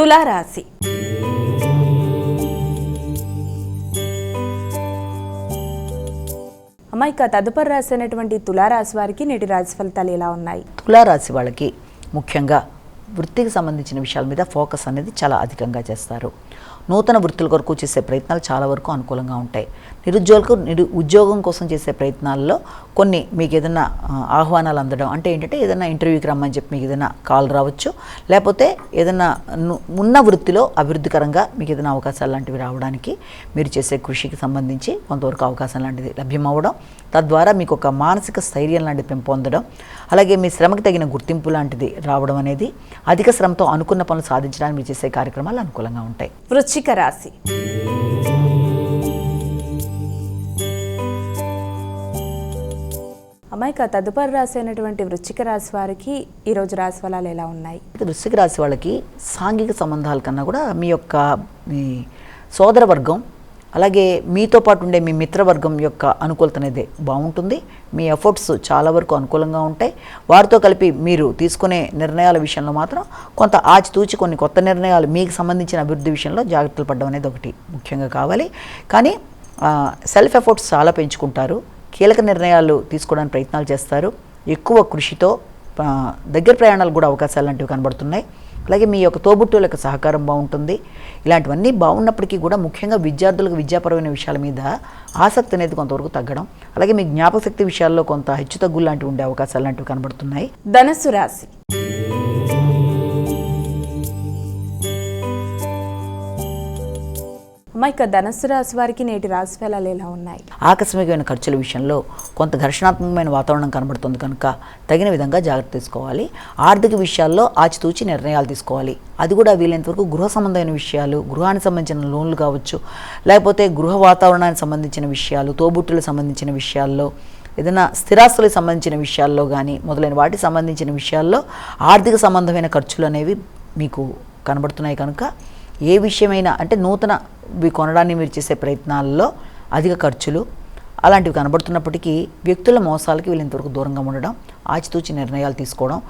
తులారాశి. అమ్మ ఇక తదుపరి రాశి అయినటువంటి తులారాశి వారికి నేటి రాశి ఫలితాలు ఎలా ఉన్నాయి? తులారాశి వాళ్ళకి ముఖ్యంగా వృత్తికి సంబంధించిన విషయాల మీద ఫోకస్ అనేది చాలా అధికంగా చేస్తారు. నూతన వృత్తుల కొరకు చేసే ప్రయత్నాలు చాలా వరకు అనుకూలంగా ఉంటాయి. నిరుద్యోగులకు నిరు ఉద్యోగం కోసం చేసే ప్రయత్నాల్లో కొన్ని మీకు ఏదైనా ఆహ్వానాలు అందడం అంటే ఏంటంటే ఏదైనా ఇంటర్వ్యూకి రమ్మని చెప్పి మీకు ఏదైనా కాల్ రావచ్చు. లేకపోతే ఏదైనా ను- ఉన్న వృత్తిలో అభివృద్ధికరంగా మీకు ఏదైనా అవకాశాలు లాంటివి రావడానికి మీరు చేసే కృషికి సంబంధించి కొంతవరకు అవకాశం లాంటిది లభ్యమవ్వడం తద్వారా మీకు ఒక మానసిక స్థైర్యం లాంటిది పెంపొందడం. అలాగే మీ శ్రమకు తగిన గుర్తింపు లాంటిది రావడం అనేది అధిక శ్రమతో అనుకున్న పనులు సాధించడానికి మీరు చేసే కార్యక్రమాలు అనుకూలంగా ఉంటాయి. వృశ్చిక రాశి. అమ్మ ఇక తదుపరి రాశి అయినటువంటి వృశ్చిక రాశి వారికి ఈరోజు రాశి ఫలాలు ఎలా ఉన్నాయి? వృశ్చిక రాశి వాళ్ళకి సాంఘిక సంబంధాల కన్నా కూడా మీ యొక్క మీ సోదర వర్గం అలాగే మీతో పాటు ఉండే మీ మిత్రవర్గం యొక్క అనుకూలత అనేది బాగుంటుంది. మీ ఎఫర్ట్స్ చాలా వరకు అనుకూలంగా ఉంటాయి. వారితో కలిపి మీరు తీసుకునే నిర్ణయాల విషయంలో మాత్రం కొంత ఆచితూచి కొన్ని కొత్త నిర్ణయాలు మీకు సంబంధించిన అభివృద్ధి విషయంలో జాగ్రత్తలు పడడం అనేది ఒకటి ముఖ్యంగా కావాలి. కానీ సెల్ఫ్ ఎఫర్ట్స్ చాలా పెంచుకుంటారు. కీలక నిర్ణయాలు తీసుకోవడానికి ప్రయత్నాలు చేస్తారు. ఎక్కువ కృషితో దగ్గర ప్రయాణాలు కూడా అవకాశాలు లాంటివి కనబడుతున్నాయి. అలాగే మీ యొక్క తోబుట్టువుల యొక్క సహకారం బాగుంటుంది. ఇలాంటివన్నీ బాగున్నప్పటికీ కూడా ముఖ్యంగా విద్యార్థులకు విద్యాపరమైన విషయాల మీద ఆసక్తి అనేది కొంతవరకు తగ్గడం అలాగే మీ జ్ఞాపకశక్తి విషయాల్లో కొంత హెచ్చుతగ్గులు లాంటివి ఉండే అవకాశాలు లాంటివి కనబడుతున్నాయి. ధనస్సు రాశి. మా ఇక ధనస్సు రాశి వారికి నేటి రాశి ఫలాలు ఎలా ఉన్నాయి? ఆకస్మికమైన ఖర్చుల విషయంలో కొంత ఘర్షణాత్మకమైన వాతావరణం కనబడుతుంది కనుక తగిన విధంగా జాగ్రత్త తీసుకోవాలి. ఆర్థిక విషయాల్లో ఆచితూచి నిర్ణయాలు తీసుకోవాలి. అది కూడా వీలైనంత వరకు గృహ సంబంధమైన విషయాలు గృహానికి సంబంధించిన లోన్లు కావచ్చు లేకపోతే గృహ వాతావరణానికి సంబంధించిన విషయాలు తోబుట్టులకు సంబంధించిన విషయాల్లో ఏదైనా స్థిరాస్తులకు సంబంధించిన విషయాల్లో కానీ మొదలైన వాటికి సంబంధించిన విషయాల్లో ఆర్థిక సంబంధమైన ఖర్చులు అనేవి మీకు కనబడుతున్నాయి కనుక ఏ విషయమైనా అంటే నూతన కొనడాన్ని కొనడానికి మీరు చేసే ప్రయత్నాల్లో అధిక ఖర్చులు అలాంటివి కనబడుతున్నప్పటికీ వ్యక్తుల మోసాలకి వీళ్ళంతవరకు దూరంగా ఉండడం ఆచితూచి నిర్ణయాలు తీసుకోవడం